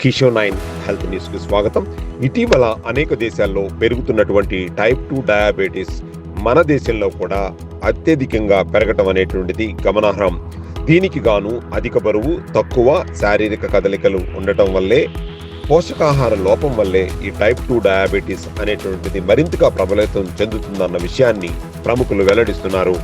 కిషో nine health న్యూస్కు స్వాగతం. ఇటీవల అనేక దేశాల్లో పెరుగుతున్నటువంటి టైప్ టూ డయాబెటీస్ మన దేశంలో కూడా అత్యధికంగా పెరగటం అనేటువంటిది గమనార్హం. దీనికి గాను అధిక బరువు తక్కువ శారీరక కదలికలు ఉండటం వల్లే పోషకాహార లోపం వల్లే ఈ టైప్ టూ డయాబెటీస్ అనేటువంటిది మరింతగా ప్రబలితం చెందుతుందన్న విషయాన్ని ప్రముఖులు వెల్లడిస్తున్నారు.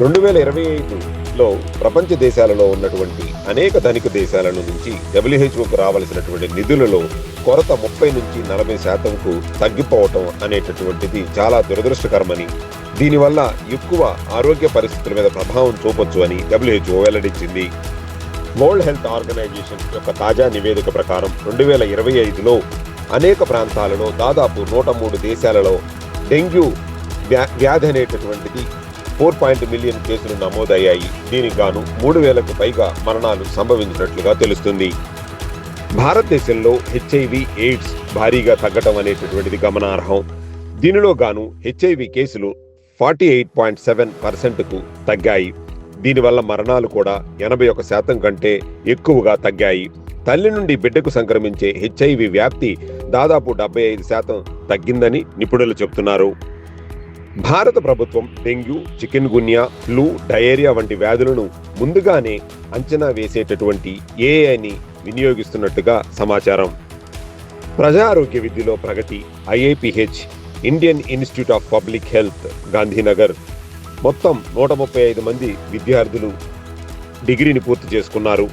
రెండు వేల ఇరవై ఐదు లో ప్రపంచ దేశాలలో ఉన్నటువంటి అనేక ధనిక దేశాల నుంచి డబ్ల్యూహెచ్ఓకు రావలసినటువంటి నిధులలో కొరత ముప్పై నుంచి నలభై శాతంకు తగ్గిపోవటం అనేటటువంటిది చాలా దురదృష్టకరమని దీనివల్ల ఎక్కువ ఆరోగ్య పరిస్థితుల మీద ప్రభావం చూపొచ్చు అని డబ్ల్యూహెచ్ఓ వెల్లడించింది. వరల్డ్ హెల్త్ ఆర్గనైజేషన్ యొక్క తాజా నివేదిక ప్రకారం రెండు వేల ఇరవై ఐదులో అనేక ప్రాంతాలలో దాదాపు నూట మూడు దేశాలలో డెంగ్యూ వ్యా- వ్యాధి అనేటటువంటిది ఫోర్ పాయింట్ మిలియన్ కేసులు నమోదయ్యాయి. దీనికి గాను మూడు వేలకు పైగా మరణాలు సంభవించినట్లుగా తెలుస్తుంది. భారతదేశంలో హెచ్ఐవి ఎయిడ్స్ భారీగా తగ్గటం అనేటటువంటిది గమనార్హం. దీనిలో గాను హెచ్ఐవి కేసులు ఫార్టీ ఎయిట్ పాయింట్ సెవెన్ పర్సెంట్కు తగ్గాయి. దీనివల్ల మరణాలు కూడా ఎనభై ఒక శాతం కంటే ఎక్కువగా తగ్గాయి. తల్లి నుండి బిడ్డకు సంక్రమించే హెచ్ఐవి వ్యాప్తి దాదాపు డెబ్బై ఐదు శాతం తగ్గిందని నిపుణులు చెబుతున్నారు భారత ప్రభుత్వం dengue chikungunya flu diarrhoea వంటి వ్యాధులను ముందుగానే అంచనా వేసేటటువంటి ఏఐని వినియోగిస్తున్నట్టుగా సమాచారం. ప్రజారోగ్య విద్యలో ప్రగతి IIPH Indian Institute of Public Health Gandhinagar. మొత్తం నూట ముప్పై ఐదు మంది విద్యార్థులు డిగ్రీని పూర్తి చేసుకున్నారు.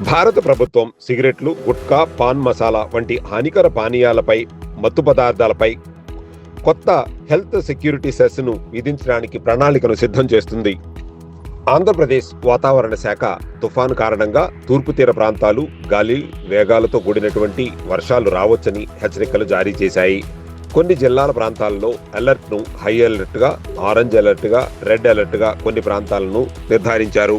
భారత ప్రభుత్వం సిగరెట్లు గుట్కా పాన్ మసాలా వంటి హానికర పానీయాలపై మత్తు పదార్థాలపై కొత్త హెల్త్ సెక్యూరిటీ సెస్ను విధించడానికి ప్రణాళికను సిద్ధం చేస్తుంది. ఆంధ్రప్రదేశ్ వాతావరణ శాఖ తుఫాను కారణంగా తూర్పు తీర ప్రాంతాలు గాలి వేగాలతో కూడినటువంటి వర్షాలు రావచ్చని హెచ్చరికలు జారీ చేశాయి. కొన్ని జిల్లాల ప్రాంతాల్లో అలర్ట్ను హై అలర్ట్గా ఆరెంజ్ అలర్ట్గా రెడ్ అలర్ట్గా కొన్ని ప్రాంతాలను నిర్ధారించారు.